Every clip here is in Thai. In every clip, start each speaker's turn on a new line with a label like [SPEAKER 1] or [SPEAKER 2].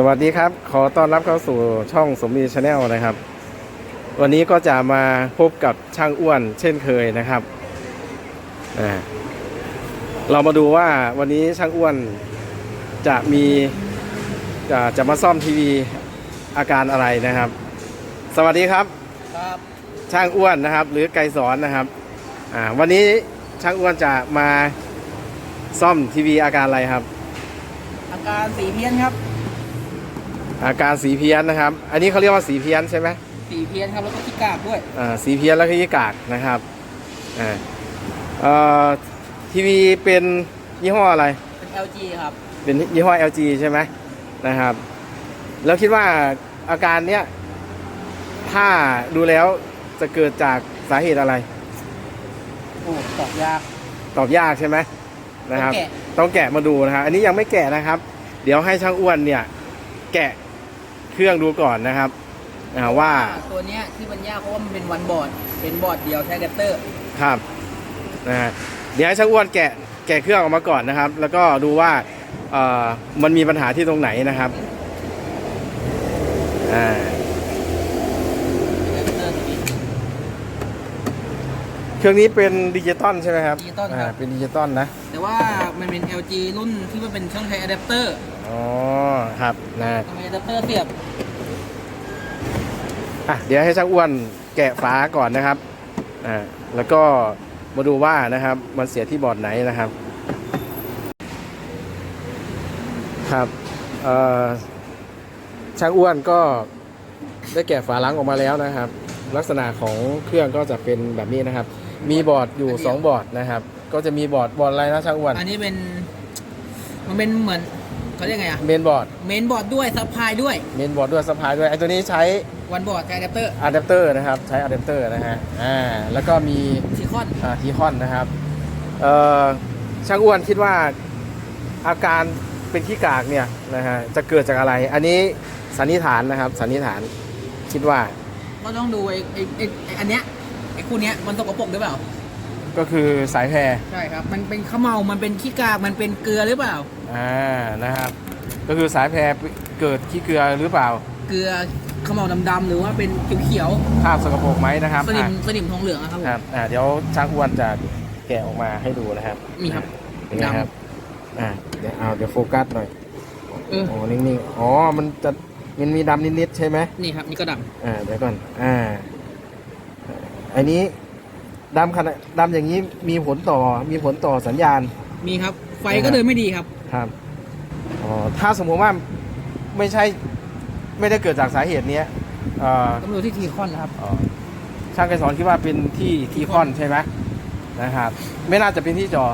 [SPEAKER 1] สวัสดีครับ ขอต้อนรับเข้าสู่ช่องสมมีชาแนลนะครับ วันนี้ก็จะมาพบกับช่างอ้วนเช่นเคยนะครับอ่าเรามาดูว่าวันนี้ช่างอ้วนจะมีจะจะมาซ่อมทีวีอาการอะไรนะครับ สวัสดีครับ
[SPEAKER 2] ครับ
[SPEAKER 1] ช่างอ้วนนะครับ หรือไกรสอนนะครับอ่าวันนี้ช่างอ้วนจะมาซ่อมทีวีอาการอะไรครับ
[SPEAKER 2] อาการสีเพี้ยนครับ
[SPEAKER 1] อาการสีเพี้ยนนะครับ อันนี้เขาเรียกว่าสีเพี้ยนใช่ไหม
[SPEAKER 2] สีเพี้ยนครับแล้วก็ขี้กากด้วย
[SPEAKER 1] อ่าสีเพี้ยนแล้วก็ยี่กากนะครับอ่าเอ่อทีวีเป็นยี่ห้ออะไร
[SPEAKER 2] เป็น LG ครับ
[SPEAKER 1] เป็นยี่ห้อ LG ใช่ไหมนะครับ แล้วคิดว่าอาการเนี้ยถ้าดูแล้วจะเกิดจากสาเหตุอะไร
[SPEAKER 2] โอ้ตอบยาก
[SPEAKER 1] ตอบยากใช่ไหมนะครับ
[SPEAKER 2] ต้องแกะ
[SPEAKER 1] ต้องแกะมาดูนะครับ อันนี้ยังไม่แกะนะครับ เดี๋ยวให้ช่างอ้วนเนี่ย แกะ เครื่องดูก่อนนะครับอ่าว่า
[SPEAKER 2] ตัวเนี้ยที่มันยากเพราะว่ามันเป็นวันบอร์ดเป็นบอร์ดเดียวใช้อะแดปเตอร์
[SPEAKER 1] ครับนะฮะเดี๋ยวให้ช่างอ้วนแกะแกะเครื่องออกมาก่อนนะครับ แล้วก็ดูว่าเอ่อมันมีปัญหาที่ตรงไหนนะครับอ่า
[SPEAKER 2] อะแดปเตอร์ตัวนี้
[SPEAKER 1] เครื่องนี้เป็นดิจิตอลใช่ไหมครับ
[SPEAKER 2] ดิจิตอลครับ
[SPEAKER 1] อ่าเป็นดิจิตอลนะ
[SPEAKER 2] แต่ว่ามันเป็น LG รุ่นที่มันเป็นช่องใช้อะแดปเตอร์
[SPEAKER 1] อ๋อ ครับ นะ
[SPEAKER 2] ทำไมอะแดปเตอร์เสียบ
[SPEAKER 1] อะ เดี๋ยวให้ช่างอ้วนแกะฝาก่อนนะครับ อ่า แล้วก็มาดูว่านะครับ มันเสียที่บอร์ดไหนนะครับ ครับ เอ่อ ช่างอ้วนก็ได้แกะฝาล้างออกมาแล้วนะครับ ลักษณะของเครื่องก็จะเป็นแบบนี้นะครับ มีบอร์ดอยู่ 2 บอร์ดนะครับ ก็จะมีบอร์ดบอร์ดอะไรนะช่างอ้วน
[SPEAKER 2] อันนี้เป็น มันเป็นเหมือนเขาเรียกไงอะ
[SPEAKER 1] เมนบอร์ด
[SPEAKER 2] เมนบอร์ดด้วยซับพลายด้วย
[SPEAKER 1] เมนบอร์ดด้วยสปายด้วยไอ้ตัวนี้ใช้
[SPEAKER 2] วันบอร์ดใช้อะแดปเตอร์
[SPEAKER 1] อะแดปเตอร์นะครับใช้อะแดปเตอร์นะฮะอ่าแล้วก็มี
[SPEAKER 2] ซิคอน
[SPEAKER 1] อ่าทีคอนนะครับเอ่อช่างอ้วนคิดว่าอาการเป็นขี้กากเนี่ยนะฮะจะเกิดจากอะไร อันนี้สันนิษฐานนะครับสันนิษฐานคิดว่า
[SPEAKER 2] ก็ต้องดูไอ้ไอ้ไอ้ไอ้อันเนี้ย ไอ้คู่เนี้ยมันสกปรกหรือเปล่า
[SPEAKER 1] ก็คือสายแพร
[SPEAKER 2] ใช่ครับ มันเป็นข้าวเมา มันเป็นขี้กาก มันเป็นเกลือหรือเปล่า
[SPEAKER 1] อ่านะครับ ก็คือสายแพรเกิดขี้เกลือหรือเปล่า
[SPEAKER 2] เกลือข้าวเมาดำๆหรือว่าเป็นเขียว
[SPEAKER 1] คราบสกปรกไหมนะครับ
[SPEAKER 2] ๆสนิม
[SPEAKER 1] อะ
[SPEAKER 2] สนิมทองเหลืองอะครับผม
[SPEAKER 1] ครับอ่าเดี๋ยวช่างอ้วนจะแกะออกมาให้ดูนะครับ
[SPEAKER 2] นี่ครับ
[SPEAKER 1] เป็นไงครับอ่าเดี๋ยวเอาเดี๋ยวโฟกัสหน่อย
[SPEAKER 2] เออ
[SPEAKER 1] โอ้นิ่งๆอ๋อมันจะมันมีดำนิดๆใช่ไหม
[SPEAKER 2] นี่ครับ นี่ก็ด
[SPEAKER 1] อ่าเดี๋ยวก่อน อ่า อันนี้ดำขนาดดำอย่างนี้มีผลต่อมีผลต่อสัญญาณำ
[SPEAKER 2] มีครับ ไฟก็เดินไม่ดีครับ
[SPEAKER 1] ครับอ๋อถ้าสมมติว่าไม่ใช่ไม่ได้เกิดจากสาเหตุเนี้ยเอ่อ
[SPEAKER 2] ต้องดูที่ทีคอนนะครับ
[SPEAKER 1] อ๋อช่างไกรสอนคิดว่าเป็นที่ทีคอนใช่ไหมนะครับ ไม่น่าจะเป็นที่จอ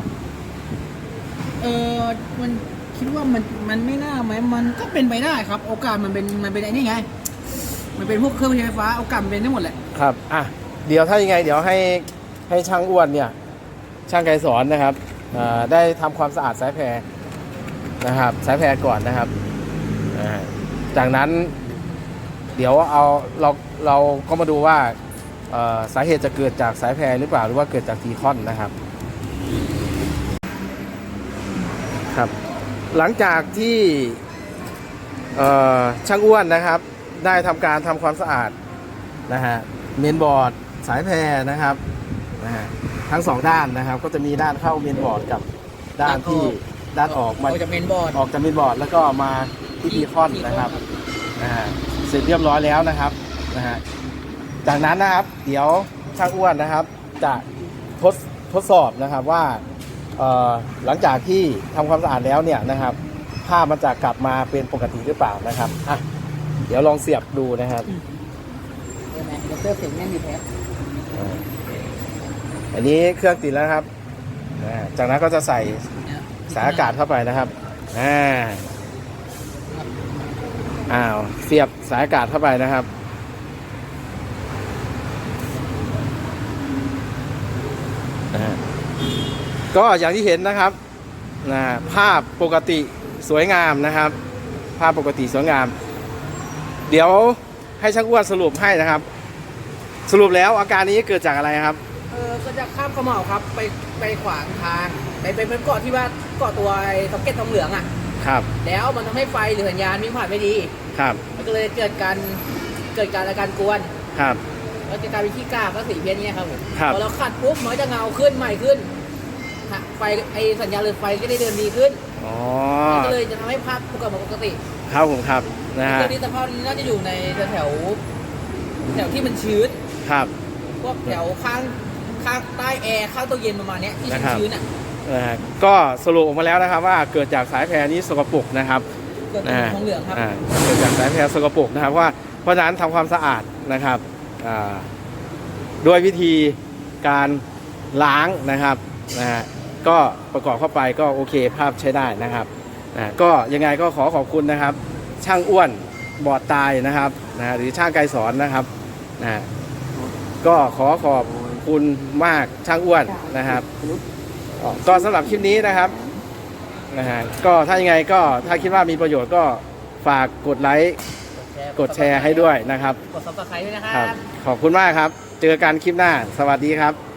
[SPEAKER 2] เออมันคิดว่ามันมันไม่น่าไหมมันก็เป็นไปได้ครับ โอกาสมันเป็นมันเป็นไอ้นี่ไง มันเป็นพวกเครื่องใช้ไฟฟ้าโอกาสมันเป็นได้หมดแหละ
[SPEAKER 1] ครับ อะ เดี๋ยวถ้ายังไง เดี๋ยวให้ให้ช่างอ้วนเนี่ย ช่างไกรสอนนะครับได้ทำความสะอาดสายแพรนะครับ สายแพรก่อนนะครับจากนั้น เดี๋ยวเอาเราเราก็มาดูว่าสาเหตุจะเกิดจากสายแพรหรือเปล่าหรือว่าเกิดจากทีคอนนะครับครับ หลังจากที่ช่างอ้วนนะครับ ได้ทำการทำความสะอาดนะฮะเมนบอร์ด สายแพรนะครับนะฮะทั้งสองด้านนะครับ ก็จะมีด้านเข้าเมนบอร์ดกับด้านที่ด้านออกมา
[SPEAKER 2] ออกจากเมนบอร์ด
[SPEAKER 1] ออกจากเมนบอร์ดแล้วก็มาที่ดีคอนนะครับนะฮะเสร็จเรียบร้อยแล้วนะครับนะฮะจากนั้นนะครับเดี๋ยวช่างอ้วนนะครับ จะทดทดสอบนะครับว่าเอ่อหลังจากที่ทำความสะอาดแล้วเนี่ยนะครับภาพมันจะกลับมาเป็นปกติหรือเปล่านะครับอะเดี๋ยวลองเสียบดูนะครับ
[SPEAKER 2] ใช่ไหมอะแดปเตอร์เสียงแน่นดีแท้
[SPEAKER 1] อันนี้เครื่องติดแล้วครับจากนั้นก็จะใส่สายอากาศเข้าไปนะครับอ่าอ้าวเสียบสายอากาศเข้าไปนะครับก็อย่างที่เห็นนะครับนะภาพปกติสวยงามนะครับ ภาพปกติสวยงาม เดี๋ยวให้ช่างอ้วนสรุปให้นะครับ สรุปแล้วอาการนี้เกิดจากอะไรครับ
[SPEAKER 2] เออก็จะข้ามขมเหลาครับ ไปไปขวางทางไปไปไปเกาะที่ว่าเกาะตัวไอ้ซ็อกเก็ตทองเหลืองอะ
[SPEAKER 1] ครับ
[SPEAKER 2] แล้วมันทำให้ไฟหรือสัญญาณวิ่งผ่านไม่ดี
[SPEAKER 1] ครับ
[SPEAKER 2] มันก็เลยเกิดการเกิดการอาการกวน
[SPEAKER 1] ครับ
[SPEAKER 2] แล้วจะกลายเป็นขี้กากก็สีเพี้ยนเนี้ยครับผม
[SPEAKER 1] ครับ
[SPEAKER 2] พอเราขัดปุ๊บมันก็จะเงาขึ้นใหม่ขึ้นฮะไฟไอสัญญาณหรือไฟก็ได้เดินดีขึ้น
[SPEAKER 1] อ๋อ
[SPEAKER 2] มันก็เลยจะทำให้ภาพปกติปกติ
[SPEAKER 1] ครับผมครับนะฮะ
[SPEAKER 2] ตัวนี้สภาพนี้น่าจะอยู่ในแถวแถวที่มันชื้น
[SPEAKER 1] ครับ
[SPEAKER 2] พวกแถวข้างข้างใต้แอร์ข้างตู้เย็นประมาณเนี้ยที่
[SPEAKER 1] นะครับ
[SPEAKER 2] ชื้นๆอะ
[SPEAKER 1] นะฮะก็สรุปออกมาแล้วนะครับ ว่าเกิดจากสายแพรนี้สกปรกนะครับ
[SPEAKER 2] เกิดเป็นทองเหลืองครับ
[SPEAKER 1] อ่าเกิดจากสายแพรสกปรกนะครับว่าเพราะฉะนั้นทำความสะอาดนะครับอ่าด้วยวิธีการล้างนะครับนะฮะก็ประกอบเข้าไปก็โอเคภาพใช้ได้นะครับนะก็ยังไงก็ขอขอบคุณนะครับ ช่างอ้วนบอดตายนะครับนะฮะหรือช่างไกรสอนนะครับนะฮะ ก็ขอขอบคุณมากช่างอ้วนนะครับอ๋อก็สำหรับคลิปนี้นะครับนะฮะก็ถ้ายังไงก็ถ้าคิดว่ามีประโยชน์ก็ฝากกดไลค์กดแชร์ให้ด้วยนะครับ
[SPEAKER 2] กดซับสไครต์ด้วยนะค
[SPEAKER 1] ค
[SPEAKER 2] รั
[SPEAKER 1] รับ บ ขอบคุณมากครับ เจอกันคลิปหน้า สวัสดีครับ